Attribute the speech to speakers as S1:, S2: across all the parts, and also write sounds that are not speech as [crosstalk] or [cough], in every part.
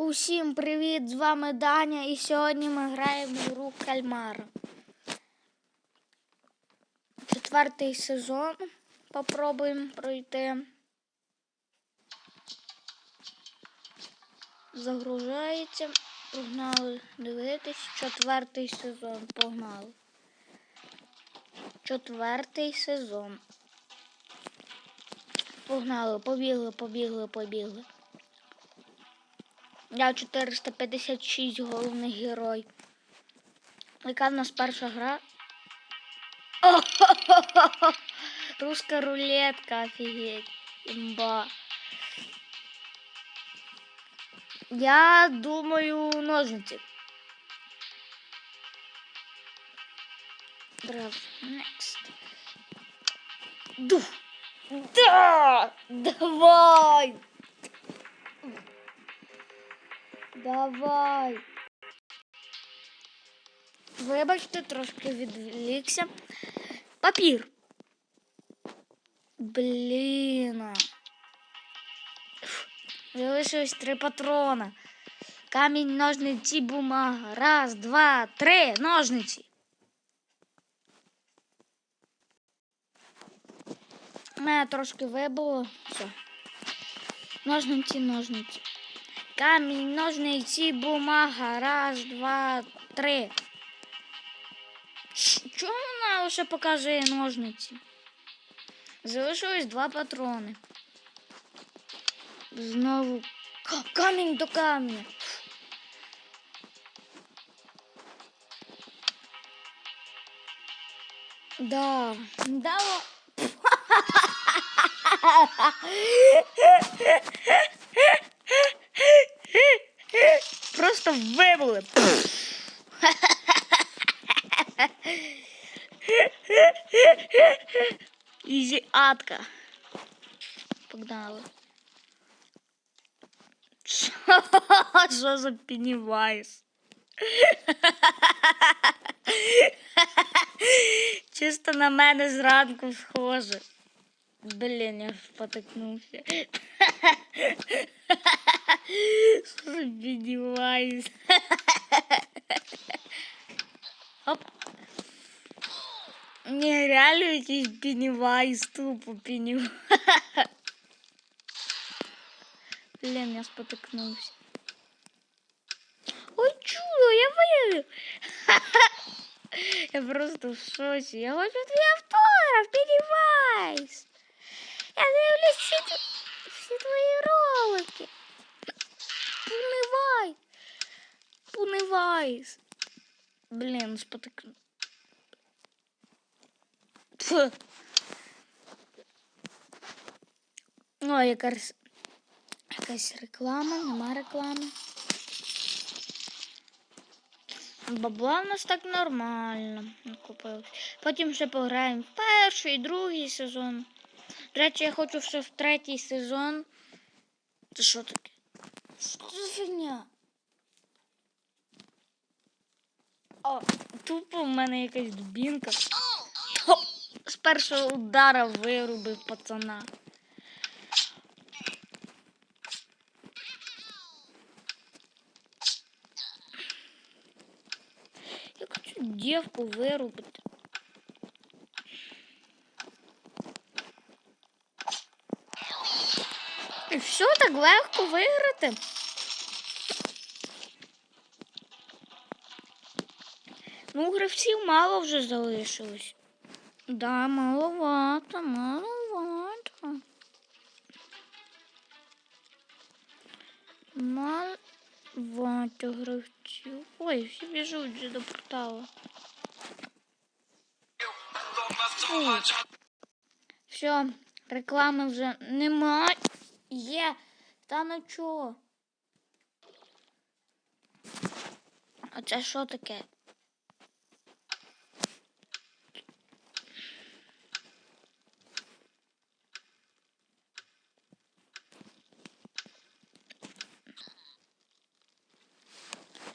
S1: Усім привіт! З вами Даня, і сьогодні ми граємо в гру Кальмара. Четвертий сезон. Попробуємо пройти. Загружається. Погнали дивитись. Четвертий сезон. Погнали. Четвертий сезон. Погнали, побігли, побігли, побігли. Я 456 головний герой. Яка в нас перша гра? О-хо-хо-хо! [laughs] Руська рулетка, офігеть. Імба. Я думаю, ножниці. Брав. Next. Ду. Да! Давай! Давай. Вибачте, трошки відвлікся. Папір. Блін. Залишилось три патрона. Камінь, ножниці, бумага. Раз, два, три. Ножниці. Мене трошки вибило. Все. Ножниці, ножниці. Камінь, ножниці, бумага. Раз, два, три. Чому вона лише показує ножниці? Залишилось два патрони. Знову Ка- камінь до камня. Да, да. [laughs] Просто вибули. Ізі атка. Погнали. Що за пеннівайс? Чисто на мене зранку схоже. Блін, я спотикнувся. Що за пеннівайс? Оп. Ні, реально якийсь пеннівайс, тупо пеннівайс. Блін, я спотикнувся. Ой, чудо, я виграв. Я просто в шоці. Я хочу твій автограф, Пеннівайс. Я дивлюсь всі, всі твої ролики. Пунивай. Пунивайс. Блін, спотикнув. Фу. О, якась, якась реклама, нема реклами. Бабла в нас так нормально накопилось. Потім ще пограємо в перший, другий сезон. До речі, я хочу ще в третій сезон. Це що таке? Що за фігня? О, тупо в мене якась дубінка. О, з першого удара вирубив пацана. Я хочу дівку вирубити. Все так легко виграти. Ну, гравців мало вже залишилось. Да, маловато, маловато. Маловато гравців. Ой, всі біжуть вже до порталу. Все, реклами вже нема. Є. Та ну чого? А це що таке?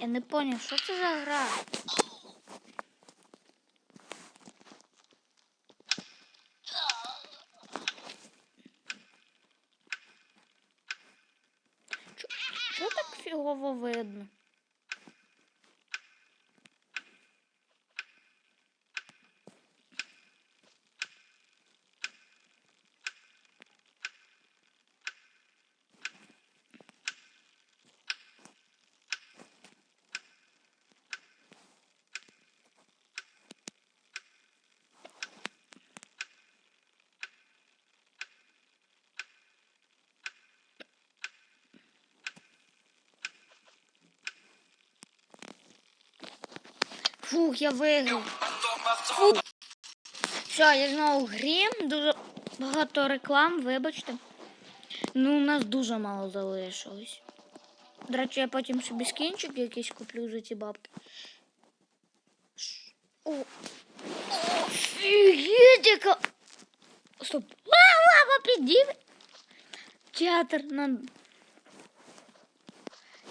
S1: Я не поняв, що це за гра? Що так фігово видно? Фух, я виграв. Фух. Все, я знову в грі. Дуже багато реклам, вибачте. Ну, у нас дуже мало залишилось. До речі, я потім собі скінчик якийсь куплю за ці бабки. О, офігеть, яка... Стоп. Лава, підійде. Театр на...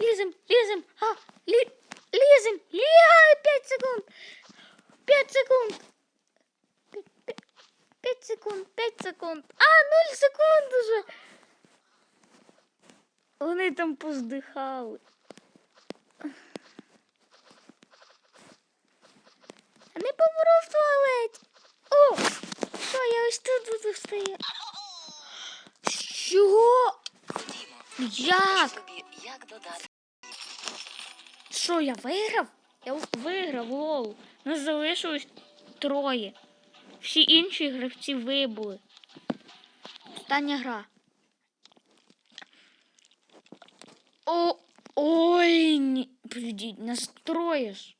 S1: Лізем, лізем, а, лі... лізем, лігай, 5 секунд. 5 секунд. 5 секунд, 5 секунд. А, 0 секунд уже. Вони там поздихали. А не помру в туалеті. О, що, я ось тут буду. Що?
S2: Ходімо,
S1: Як?
S2: як додати.
S1: Що, я виграв? Я виграв, лол. Нас залишилось троє. Всі інші гравці вибули. Остання гра. О, ой, ні. Подождіть, нас троє ж.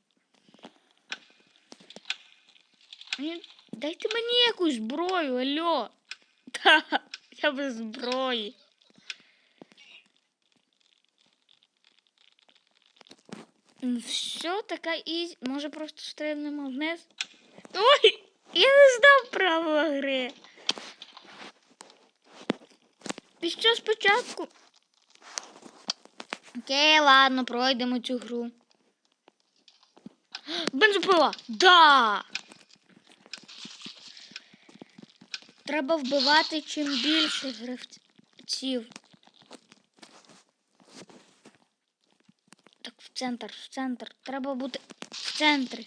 S1: Дайте мені якусь зброю, алло. [laughs] Та, я без зброї. Все, така ізі. Може просто стрибнемо вниз. Ой! Я не знав правила гри. І що спочатку? Окей, ладно, пройдемо цю гру. Бензопила! Да! Треба вбивати чим більше гравців. Так, в центр, в центр. Треба бути в центрі.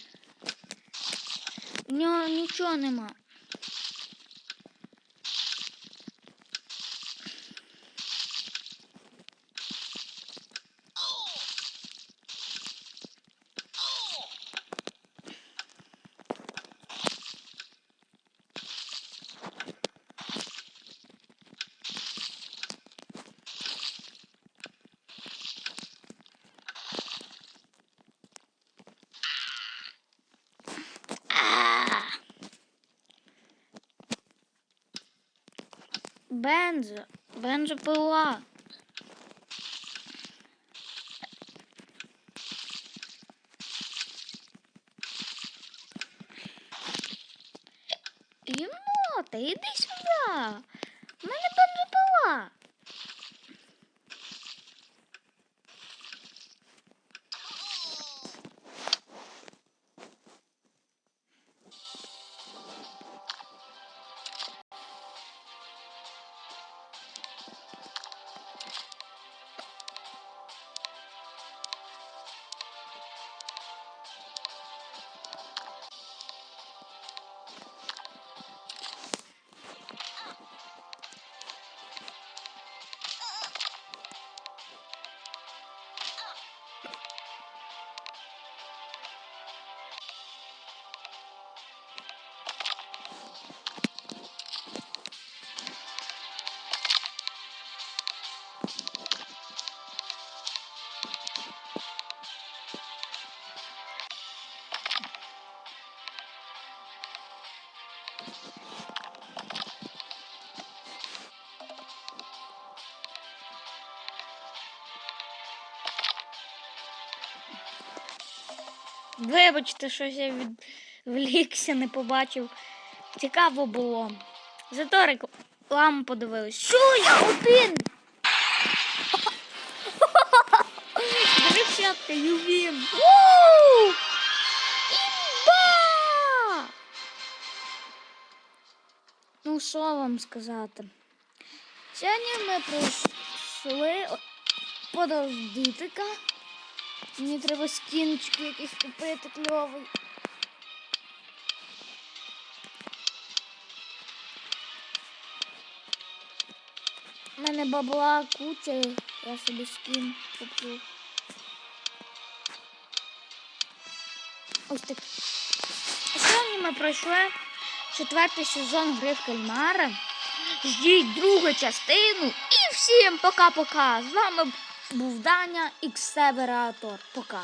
S1: В нього нічого нема. А! Бензо, бензопила. Єнота, іди сюди. У мене бензопила. Вибачте, щось я відвлікся, не побачив. Цікаво було. Зато рекламу подивились. Що я один? Дівчатка. Вау! Імба! Ну, що вам сказати? Сьогодні ми пройшли о- подождіть-ка. Мені треба скінчики якісь купити кльовий. У мене бабла куча, я собі скін куплю. Ось так. Сьогодні ми пройшли четвертий сезон гри в кальмара. Ждіть другу частину. І всім пока-пока. З вами був Даня Іксевератор. Пока.